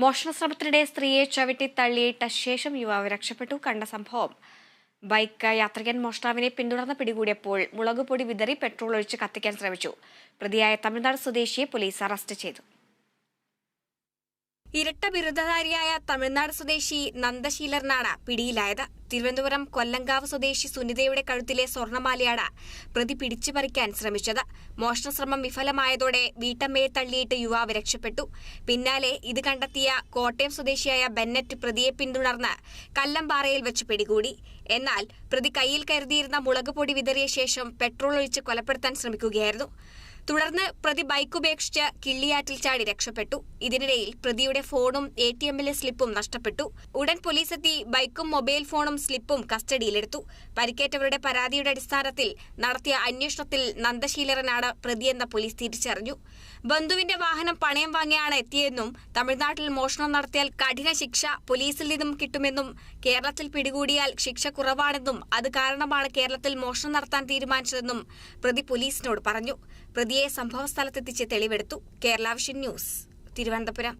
മോഷണ ശ്രമത്തിനിടെ സ്ത്രീയെ ചവിട്ടി തള്ളിയിട്ട ശേഷം യുവാവ് രക്ഷപ്പെട്ടു. കണ്ട സംഭവം. ബൈക്ക് യാത്രികൻ മോഷ്ടാവിനെ പിന്തുടർന്ന് പിടികൂടിയപ്പോൾ മുളകുപൊടി വിതറി പെട്രോൾ ഒഴിച്ച് കത്തിക്കാൻ ശ്രമിച്ചു. പ്രതിയായ തമിഴ്നാട് സ്വദേശിയെ പോലീസ് അറസ്റ്റ് ചെയ്തു. ഇരട്ട ബിരുദധാരിയായ തമിഴ്നാട് സ്വദേശി നന്ദശീലറിനാണ് പിടിയിലായത്. തിരുവനന്തപുരം കൊല്ലങ്കാവ് സ്വദേശി സുനിതയുടെ കഴുത്തിലെ സ്വർണമാലയാണ് പ്രതി പിടിച്ചു പറിക്കാൻ ശ്രമിച്ചത്. മോഷണശ്രമം വിഫലമായതോടെ വീട്ടമ്മയെ തള്ളിയിട്ട് യുവാവ് രക്ഷപ്പെട്ടു. പിന്നാലെ ഇത് കണ്ടെത്തിയ കോട്ടയം സ്വദേശിയായ ബെന്നറ്റ് പ്രതിയെ പിന്തുടർന്ന് കല്ലമ്പാറയിൽ വെച്ച് പിടികൂടി. എന്നാൽ പ്രതി കയ്യിൽ കരുതിയിരുന്ന മുളക് പൊടി വിതറിയ ശേഷം പെട്രോൾ ഒഴിച്ച് കൊലപ്പെടുത്താൻ ശ്രമിക്കുകയായിരുന്നു. തുടർന്ന് പ്രതി ബൈക്ക് ഉപേക്ഷിച്ച് കിള്ളിയാറ്റിൽ ചാടി രക്ഷപ്പെട്ടു. ഇതിനിടയിൽ പ്രതിയുടെ ഫോണും എ ടി എമ്മിലെ സ്ലിപ്പും നഷ്ടപ്പെട്ടു. ഉടൻ പോലീസ് എത്തി ബൈക്കും മൊബൈൽ ഫോണും സ്ലിപ്പും കസ്റ്റഡിയിലെടുത്തു. പരിക്കേറ്റവരുടെ പരാതിയുടെ അടിസ്ഥാനത്തിൽ നടത്തിയ അന്വേഷണത്തിൽ നന്ദശീലരനാണ് പ്രതിയെന്ന പോലീസ് തിരിച്ചറിഞ്ഞു. ബന്ധുവിന്റെ വാഹനം പണയം വാങ്ങിയാണ് എത്തിയതെന്നും തമിഴ്നാട്ടിൽ മോഷണം നടത്തിയാൽ കഠിന ശിക്ഷ പോലീസിൽ നിന്നും കിട്ടുമെന്നും കേരളത്തിൽ പിടികൂടിയാൽ ശിക്ഷ കുറവാണെന്നും അത് കാരണമാണ് കേരളത്തിൽ മോഷണം നടത്താൻ തീരുമാനിച്ചതെന്നും പ്രതി പോലീസിനോട് പറഞ്ഞു. പ്രതിയെ സംഭവസ്ഥലത്തെത്തിച്ച് തെളിവെടുത്തു. Kerala vision news Thiruvananthapuram.